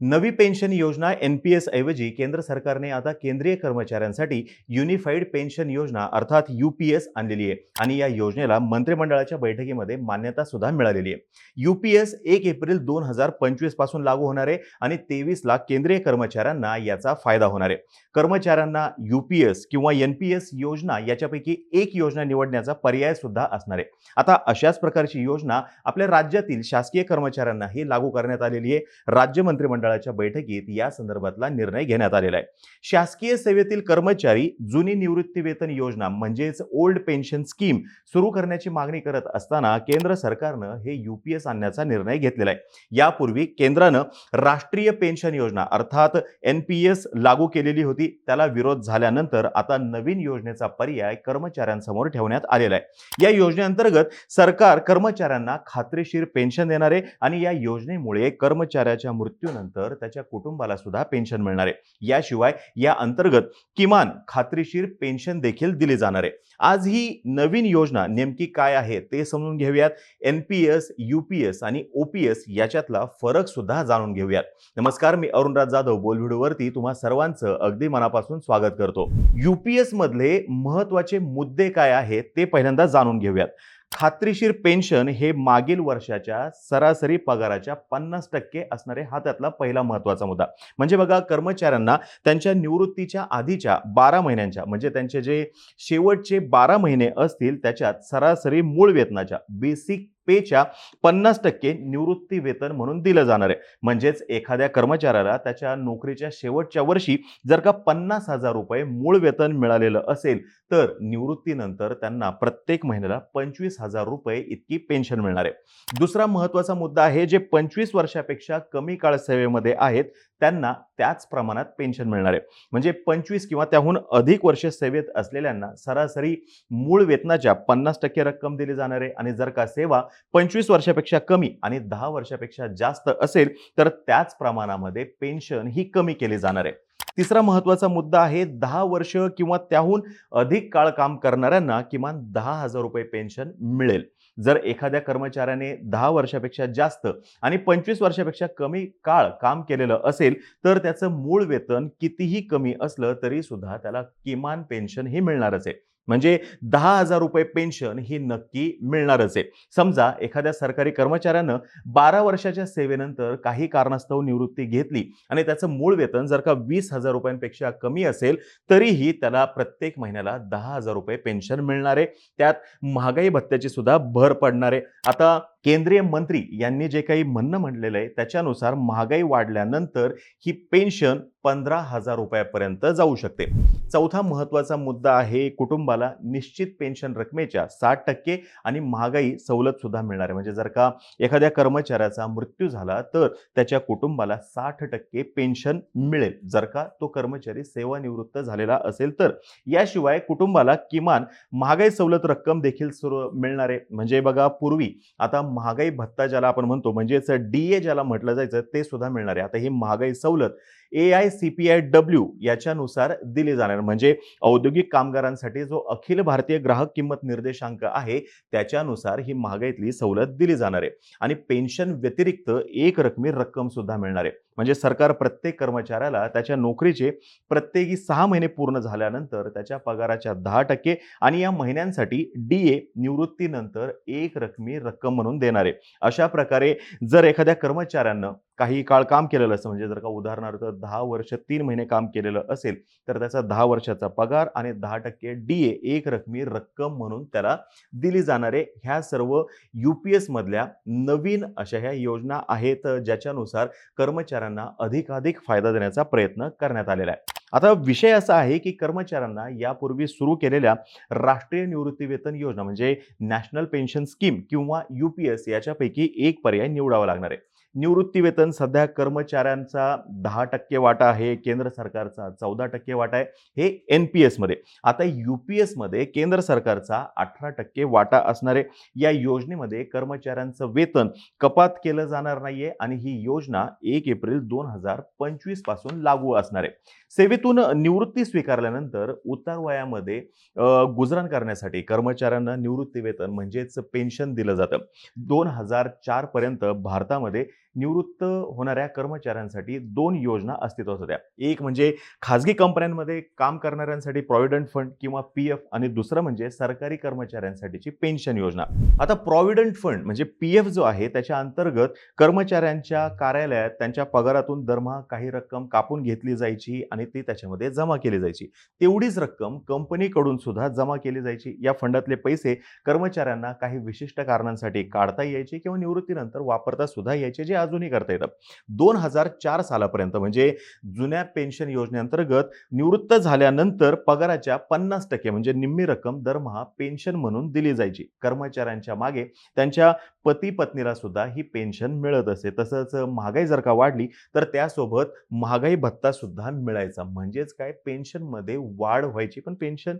नवी पेन्शन योजना N P S ऐवजी केंद्र सरकारने आता केंद्रीय कर्मचाऱ्यांसाठी युनिफाईड पेन्शन योजना अर्थात यू पी एस आणलेली आहे. आणि या योजनेला मंत्रिमंडळाच्या बैठकीमध्ये मान्यता सुद्धा मिळालेली आहे. यू पी एस एक एप्रिल दोन हजार पंचवीसपासून लागू होणार आहे आणि तेवीस लाख केंद्रीय कर्मचाऱ्यांना याचा फायदा होणार आहे. कर्मचाऱ्यांना यू पी एस किंवा एन पी एस योजना याच्यापैकी एक योजना निवडण्याचा पर्याय सुद्धा असणार आहे. आता अशाच प्रकारची योजना आपल्या राज्यातील शासकीय कर्मचाऱ्यांनाही लागू करण्यात आलेली आहे. राज्य मंत्रिमंडळाच्या बैठकीत या संदर्भातला निर्णय घेण्यात आलेला आहे. शासकीय सेवेतील कर्मचारी जुनी निवृत्ती वेतन योजना म्हणजेच ओल्ड पेन्शन स्कीम सुरू करण्याची मागणी करत असताना केंद्र सरकारनं हे युपीएस आणण्याचा निर्णय घेतलेला आहे. यापूर्वी केंद्रानं राष्ट्रीय पेन्शन योजना अर्थात एन पी एस लागू केलेली होती. त्याला विरोध झाल्यानंतर आता नवीन योजनेचा पर्याय कर्मचाऱ्यांसमोर ठेवण्यात आलेला आहे. या योजनेअंतर्गत सरकार कर्मचाऱ्यांना खात्रीशीर पेन्शन देणारे आणि या योजनेमुळे कर्मचाऱ्याच्या मृत्यूनंतर त्याच्या कुटुंबाला सुद्धा पेन्शन मिळणार आहे. याशिवाय या अंतर्गत किमान खात्रीशीर पेन्शन देखील दिली जाणार आहे. आज ही नवीन योजना नेमकी काय आहे ते समजून घेऊयात. N P S U P S आणि ओ पी एस याच्यातला फरक सुद्धा जाणून घेऊयात. नमस्कार मी अरुणराज जाधव बोलव्हिडिओवरती तुम्हा सर्वांचं अगदी मनापासून स्वागत करतो. यू पी एस मधले महत्त्वाचे मुद्दे काय आहेत ते पहिल्यांदा जाणून घेऊयात. खात्रीशीर पेन्शन हे मागील वर्षाच्या सरासरी पगाराच्या पन्नास टक्के असणारे हा त्यातला पहिला महत्त्वाचा मुद्दा. म्हणजे बघा कर्मचाऱ्यांना त्यांच्या निवृत्तीच्या आधीच्या बारा महिन्यांच्या म्हणजे त्यांचे जे शेवटचे बारा महिने असतील त्याच्यात सरासरी मूळ वेतनाच्या बेसिक पेच्या पन्नास टक्के निवृत्ती वेतन म्हणून दिलं जाणार आहे. म्हणजेच एखाद्या कर्मचाऱ्याला त्याच्या नोकरीच्या शेवटच्या वर्षी जर का पन्नास हजार रुपये मूळ वेतन मिळालेलं असेल तर निवृत्तीनंतर त्यांना प्रत्येक महिन्याला पंचवीस हजार रुपये इतकी पेन्शन मिळणार आहे. दुसरा महत्त्वाचा मुद्दा आहे जे पंचवीस वर्षापेक्षा कमी काळ सेवेमध्ये आहेत त्यांना त्याच प्रमाणात पेन्शन मिळणार आहे. म्हणजे पंचवीस किंवा त्याहून अधिक वर्ष सेवेत असलेल्यांना सरासरी मूळ वेतनाच्या पन्नास टक्के रक्कम दिली जाणार आहे. आणि जर का सेवा पंचवीस वर्षापेक्षा कमी आणि दहा वर्षापेक्षा जास्त असेल तर त्याच प्रमाणामध्ये पेन्शन ही कमी केली जाणार आहे. तिसरा महत्त्वाचा मुद्दा आहे दहा वर्ष किंवा त्याहून अधिक काळ काम करणाऱ्यांना किमान दहा हजार रुपये पेन्शन मिळेल. जर एखाद्या कर्मचाऱ्याने दहा वर्षापेक्षा जास्त आणि पंचवीस वर्षापेक्षा कमी काळ काम केलेलं असेल तर त्याचं मूळ वेतन कितीही कमी असलं तरी सुद्धा त्याला किमान पेन्शन हे मिळणारच आहे. म्हणजे दहा हजार रुपये पेन्शन ही नक्की मिळणारच आहे. समजा एखाद्या सरकारी कर्मचाऱ्यानं बारा वर्षाच्या सेवेनंतर काही कारणास्तव निवृत्ती घेतली आणि त्याचं मूळ वेतन जर का वीस हजार रुपयांपेक्षा कमी असेल तरीही त्याला प्रत्येक महिन्याला दहा हजार रुपये पेन्शन मिळणार आहे. त्यात महागाई भत्त्याची सुद्धा भर पडणार आहे. आता केंद्रीय मंत्री यांनी जे काही म्हणणं म्हटलेलं आहे त्याच्यानुसार महागाई वाढल्यानंतर ही पेन्शन पंधरा हजार रुपयापर्यंत जाऊ शकते. चौथा महत्त्वाचा मुद्दा आहे कुटुंबाला निश्चित पेन्शन रकमेच्या साठ टक्के आणि महागाई सवलत सुद्धा मिळणार आहे. म्हणजे जर का एखाद्या कर्मचाऱ्याचा मृत्यू झाला तर त्याच्या कुटुंबाला साठ टक्के पेन्शन मिळेल. जर का तो कर्मचारी सेवानिवृत्त झालेला असेल तर याशिवाय कुटुंबाला किमान महागाई सवलत रक्कम देखील सुरू मिळणार आहे. म्हणजे बघा पूर्वी आता महागाई भत्ता ज्याला आपण म्हणतो म्हणजेच डी ए ज्याला म्हटलं जायचं ते सुद्धा मिळणार आहे. आता ही महागाई सवलत A I C P I W याच्यानुसार दिली जाणार. म्हणजे औद्योगिक कामगारांसाठी जो अखिल भारतीय ग्राहक किंमत निर्देशांक आहे त्याच्यानुसार ही महागाईतली सवलत दिली जाणार आहे. आणि पेन्शन व्यतिरिक्त एक रकमी रक्कम सुद्धा मिळणार आहे. म्हणजे सरकार प्रत्येक कर्मचाऱ्याला त्याच्या नोकरीचे प्रत्येकी सहा महिने पूर्ण झाल्यानंतर त्याच्या पगाराच्या दहा टक्के आणि या महिन्यांसाठी डी ए निवृत्तीनंतर एक रकमी रक्कम म्हणून देणार आहे. अशा प्रकारे जर एखाद्या कर्मचाऱ्यांना काही काळ काम केलेलं असतं म्हणजे जर का उदाहरणार्थ दहा वर्ष तीन महिने काम केलेलं असेल तर त्याचा दहा वर्षाचा पगार आणि दहा टक्के डी ए एक रकमी रक्कम म्हणून त्याला दिली जाणार आहे. ह्या सर्व यू पी एसमधल्या नवीन अशा ह्या योजना आहेत ज्याच्यानुसार कर्मचाऱ्यांना अधिकाधिक फायदा देण्याचा प्रयत्न करण्यात आलेला आहे. आता विषय असा आहे की कर्मचाऱ्यांना यापूर्वी सुरू केलेल्या राष्ट्रीय निवृत्तीवेतन योजना म्हणजे नॅशनल पेन्शन स्कीम किंवा यू पी एस याच्यापैकी एक पर्याय निवडावा लागणार आहे. निवृत्तीवेतन सध्या कर्मचाऱ्यांचा दहा टक्के वाटा आहे केंद्र सरकारचा चौदा टक्के वाटा आहे. हे एन पी एसमध्ये आता यू पी एसमध्ये केंद्र सरकारचा अठरा टक्के वाटा असणार आहे. या योजनेमध्ये कर्मचाऱ्यांचं वेतन कपात केलं जाणार नाहीये आणि ही योजना एक एप्रिल दोन हजार पंचवीसपासून लागू असणार आहे. सेवेतून निवृत्ती स्वीकारल्यानंतर उतार वयामध्ये गुजरण गुजराण करण्यासाठी कर्मचाऱ्यांना निवृत्ती वेतन म्हणजेच पेन्शन दिलं जातं. दोन हजार चार पर्यंत भारतामध्ये निवृत्त होणाऱ्या कर्मचाऱ्यांसाठी दोन योजना अस्तित्वात होत्या. एक म्हणजे खाजगी कंपन्यांमध्ये काम करणाऱ्यांसाठी प्रॉव्हिडंट फंड किंवा पी एफ आणि दुसरं म्हणजे सरकारी कर्मचाऱ्यांसाठीची पेन्शन योजना. आता प्रॉव्हिडंट फंड म्हणजे पी एफ जो आहे त्याच्या अंतर्गत कर्मचाऱ्यांच्या कार्यालयात त्यांच्या पगारातून दरमहा काही रक्कम कापून घेतली जायची आणि ती त्याच्यामध्ये जमा केली जायची. तेवढीच रक्कम कंपनीकडून सुद्धा जमा केली जायची. या फंडातले पैसे कर्मचाऱ्यांना काही विशिष्ट कारणांसाठी काढता यायचे किंवा निवृत्तीनंतर वापरता सुद्धा यायचे जे अजूनही करता येतं. दोन हजार चार सालापर्यंत म्हणजे जुन्या पेन्शन योजनेअंतर्गत निवृत्त झाल्यानंतर पगाराच्या पन्नास टक्के म्हणजे निम्मी रक्कम दरमहा पेन्शन म्हणून दिली जायची. कर्मचाऱ्यांच्या मागे त्यांच्या पती पत्नीला सुद्धा ही पेन्शन मिळत असे. तसंच महागाई जर का वाढली तर त्यासोबत महागाई भत्ता सुद्धा मिळायचा. म्हणजेच काय? पेन्शनमध्ये वाढ व्हायची. पण पेन्शन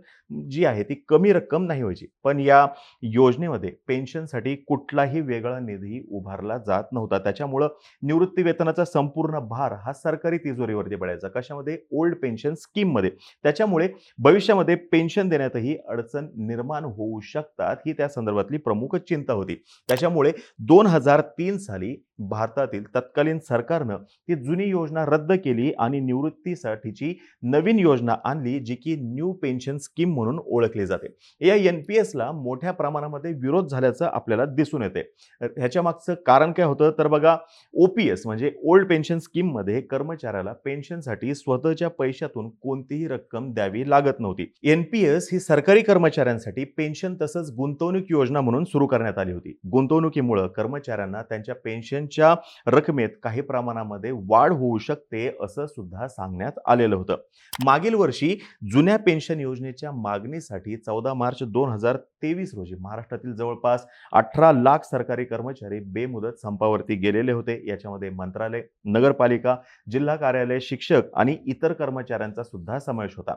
जी आहे ती कमी रक्कम नाही व्हायची. पण या योजनेमध्ये पेन्शनसाठी कुठलाही वेगळा निधी उभारला जात नव्हता. त्याच्या त्यामुळं निवृत्ती वेतनाचा संपूर्ण भार हा सरकारी तिजोरीवरती पडायचा कशामध्ये? ओल्ड पेन्शन स्कीममध्ये. त्याच्यामुळे भविष्यामध्ये पेन्शन देण्यातही अडचण निर्माण होऊ शकतात ही त्या संदर्भातली प्रमुख चिंता होती. त्याच्यामुळे दोन हजार तीन साली भारतातील तत्कालीन सरकारनं ती जुनी योजना रद्द केली आणि निवृत्तीसाठीची नवीन योजना आणली जी की न्यू पेन्शन स्कीम म्हणून ओळखली जाते. या एन पी एसला मोठ्या प्रमाणामध्ये विरोध झाल्याचं आपल्याला दिसून येते. ह्याच्या मागचं कारण काय होतं? तर बघा ओपीएस म्हणजे ओल्ड पेन्शन स्कीममध्ये कर्मचाऱ्याला पेन्शनसाठी स्वतःच्या पैशातून कोणतीही रक्कम द्यावी लागत नव्हती. एनपीएस ही सरकारी कर्मचाऱ्यांसाठी पेन्शन तसंच गुंतवणूक योजना म्हणून सुरू करण्यात आली होती. गुंतवणुकीमुळं कर्मचाऱ्यांना त्यांच्या पेन्शनच्या रकमेत काही प्रमाणामध्ये वाढ होऊ शकते असं सुद्धा सांगण्यात आलेलं होतं. मागील वर्षी जुन्या पेन्शन योजनेच्या मागणीसाठी चौदा मार्च दोन हजार तेवीस रोजी महाराष्ट्रातील जवळपास अठरा लाख सरकारी कर्मचारी बेमुदत संपावरती गेलेले होते. याच्यामध्ये मंत्रालय नगरपालिका जिल्हा कार्यालय शिक्षक आणि इतर कर्मचाऱ्यांचा सुद्धा समावेश होता.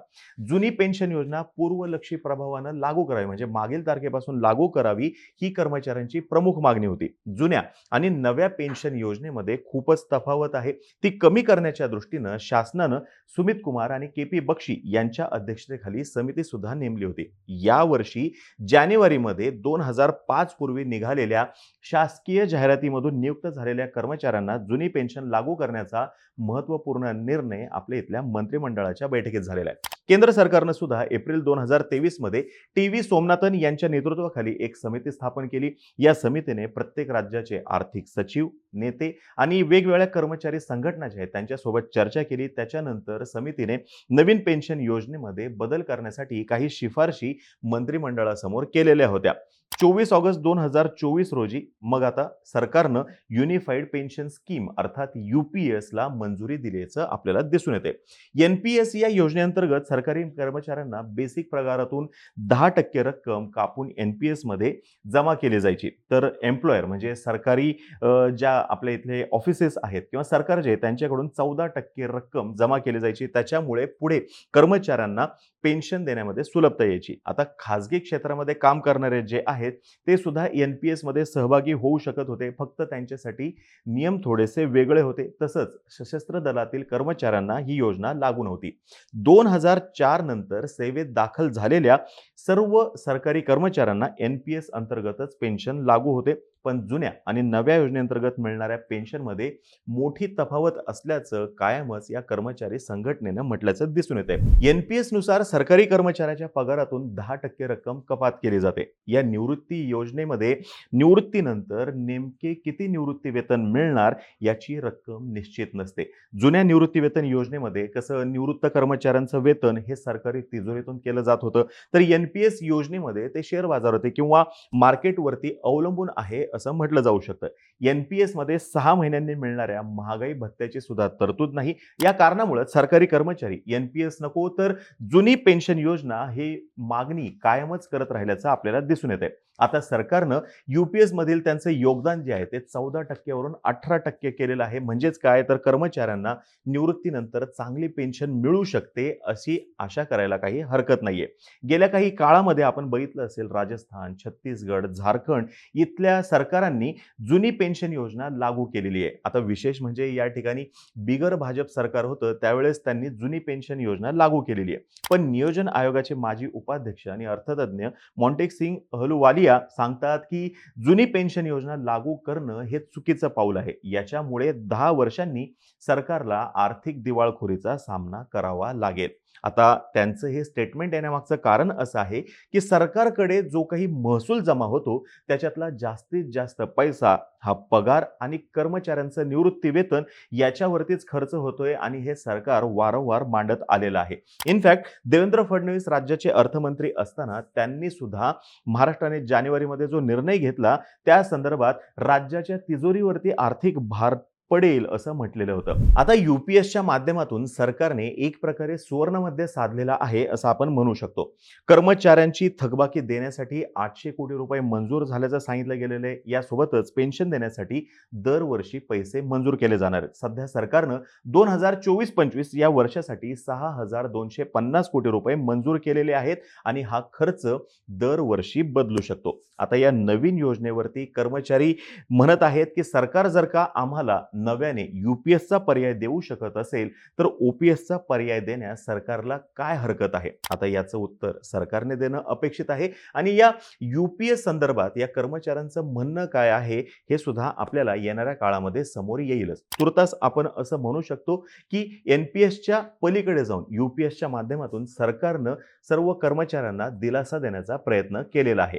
जुनी पेन्शन योजना पूर्वलक्षी प्रभावानं लागू करावी म्हणजे मागील तारखेपासून लागू करावी ही कर्मचाऱ्यांची प्रमुख मागणी होती. जुन्या आणि नव्या पेन्शन योजनेमध्ये खूपच तफावत आहे. ती कमी करण्याच्या दृष्टीनं शासनानं सुमित कुमार आणि के पी बक्षी यांच्या अध्यक्षतेखाली समिती सुद्धा नेमली होती. यावर्षी जानेवारीमध्ये दोन हजार पाच पूर्वी निघालेल्या शासकीय जाहिरातीमधून नियुक्त झालेल्या कर्मचाऱ्यांना जुनी पेन्शन लागू करण्याचा महत्त्वपूर्ण निर्णय आपल्या इथल्या मंत्रिमंडळाच्या बैठकीत झालेला आहे. केंद्र सरकारनं सुद्धा एप्रिल दोन हजार तेवीसमध्ये टी व्ही सोमनाथन यांच्या नेतृत्वाखाली एक समिती स्थापन केली. या समितीने प्रत्येक राज्याचे आर्थिक सचिव नेते आणि वेगवेगळ्या कर्मचारी संघटना ज्या आहेत त्यांच्यासोबत चर्चा केली. त्याच्यानंतर समितीने नवीन पेन्शन योजनेमध्ये बदल करण्यासाठी काही शिफारशी मंत्रिमंडळासमोर केलेल्या होत्या. चोवीस ऑगस्ट दोन हजार चोवीस रोजी मग आता सरकारनं युनिफाईड पेन्शन स्कीम अर्थात यू पी एसला मंजुरी दिल्याचं आपल्याला दिसून येते एन पी एस या योजनेअंतर्गत सरकारी कर्मचाऱ्यांना बेसिक पगारातून दहा टक्के रक्कम कापून एन पी एसमध्ये जमा केली जायची. तर एम्प्लॉयर म्हणजे सरकारी ज्या आपल्या इथले ऑफिसेस आहेत किंवा सरकार जे त्यांच्याकडून चौदा टक्के रक्कम जमा केली जायची. त्याच्यामुळे पुढे कर्मचाऱ्यांना पेन्शन देण्यामध्ये सुलभता यायची. आता खाजगी क्षेत्रामध्ये काम करणारे जे आहेत ते सुद्धा एन पी एसमध्ये सहभागी होऊ शकत होते. फक्त त्यांच्यासाठी नियम थोडेसे वेगळे होते. तसंच सशस्त्र दलातील कर्मचाऱ्यांना ही योजना लागू नव्हती. दोन हजार चार नंतर सेवेत दाखल झालेल्या सर्व सरकारी कर्मचाऱ्यांना एन पी एस अंतर्गतच पेन्शन लागू होते. पण जुन्या आणि नव्या योजनेअंतर्गत मिळणाऱ्या पेन्शनमध्ये मोठी तफावत असल्याचं कायमच या कर्मचारी संघटनेनं म्हटल्याचं दिसून येते एन पी एसनुसार सरकारी कर्मचाऱ्याच्या पगारातून दहा टक्के रक्कम कपात केली जाते. या निवृत्ती योजनेमध्ये निवृत्तीनंतर नेमके किती निवृत्ती वेतन मिळणार याची रक्कम निश्चित नसते. जुन्या निवृत्ती वेतन योजनेमध्ये कसं निवृत्त कर्मचाऱ्यांचं वेतन हे सरकारी तिजोरीतून केलं जात होतं तर एन पी एस योजनेमध्ये ते शेअर बाजार होते किंवा मार्केटवरती अवलंबून आहे असं म्हटलं जाऊ शकतं. एन पी एसमध्ये सहा महिन्यांनी मिळणाऱ्या महागाई भत्त्याची सुद्धा तरतूद नाही. या कारणामुळे सरकारी कर्मचारी एन पी एस नको तर जुनी पेन्शन योजना ही मागणी कायमच करत राहिल्याचं आपल्याला दिसून येत आहे आता सरकारनं युपीएस मधील योगदान जे आहे ते चौदा टक्क्यावरून अठरा टक्के केलेलं आहे. म्हणजेच काय? तर कर्मचाऱ्यांना निवृत्तीनंतर चांगली पेन्शन मिळू शकते अशी आशा करायला काही हरकत नाहीये. गेल्या काही काळामध्ये आपण बघितलं असेल राजस्थान छत्तीसगड झारखंड इथल्या सरकारांनी जुनी पेन्शन योजना लागू केलेली आहे. आता विशेष म्हणजे या ठिकाणी बिगर भाजप सरकार होतं त्यावेळेस त्यांनी जुनी पेन्शन योजना लागू केलेली आहे. पण नियोजन आयोगाचे माजी उपाध्यक्ष आणि अर्थतज्ञ मॉन्टेक सिंग अहलुवाली आलिया सांगतात की जुनी पेन्शन योजना लागू करणं हे चुकीचं पाऊल आहे. याच्यामुळे दहा वर्षांनी सरकारला आर्थिक दिवाळखोरीचा सामना करावा लागेल. आता त्यांचं हे स्टेटमेंट येण्यामागचं कारण असं आहे की सरकारकडे जो काही महसूल जमा होतो त्याच्यातला जास्तीत जास्त पैसा हा पगार आणि कर्मचाऱ्यांचं निवृत्ती वेतन याच्यावरतीच खर्च होतोय आणि हे सरकार वारंवार मांडत आलेलं आहे. इनफॅक्ट देवेंद्र फडणवीस राज्याचे अर्थमंत्री असताना त्यांनी सुद्धा महाराष्ट्राने जानेवारीमध्ये जो निर्णय घेतला त्या संदर्भात राज्याच्या तिजोरीवरती आर्थिक भार पडेल असं म्हटलेलं होतं. आता युपीएसच्या माध्यमातून सरकारने एक प्रकारे सुवर्णमध्ये साधलेला आहे असं आपण म्हणू शकतो. कर्मचाऱ्यांची थकबाकी देण्यासाठी आठशे कोटी रुपये मंजूर झाल्याचं सांगितलं गेलेलं आहे. यासोबतच पेन्शन देण्यासाठी दरवर्षी पैसे मंजूर केले जाणार आहेत. सध्या सरकारनं दोन हजार चोवीस पंचवीस या वर्षासाठी सहा हजार दोनशे पन्नास कोटी रुपये मंजूर केलेले आहेत आणि हा खर्च दरवर्षी बदलू शकतो. आता या नवीन योजनेवरती कर्मचारी म्हणत आहेत की सरकार जर का आम्हाला नव्याने यू पी एसचा पर्याय देऊ शकत असेल तर ओ पी एसचा पर्याय देण्यास सरकारला काय हरकत आहे? आता याचं उत्तर सरकारने देणं अपेक्षित आहे. आणि या यू पी एस संदर्भात या कर्मचाऱ्यांचं म्हणणं काय आहे हे सुद्धा आपल्याला येणाऱ्या काळामध्ये समोर येईलच. तुर्तास आपण असं म्हणू शकतो की एन पी एसच्या पलीकडे जाऊन यू पी एसच्या माध्यमातून सरकारनं सर्व कर्मचाऱ्यांना दिलासा देण्याचा प्रयत्न केलेला आहे.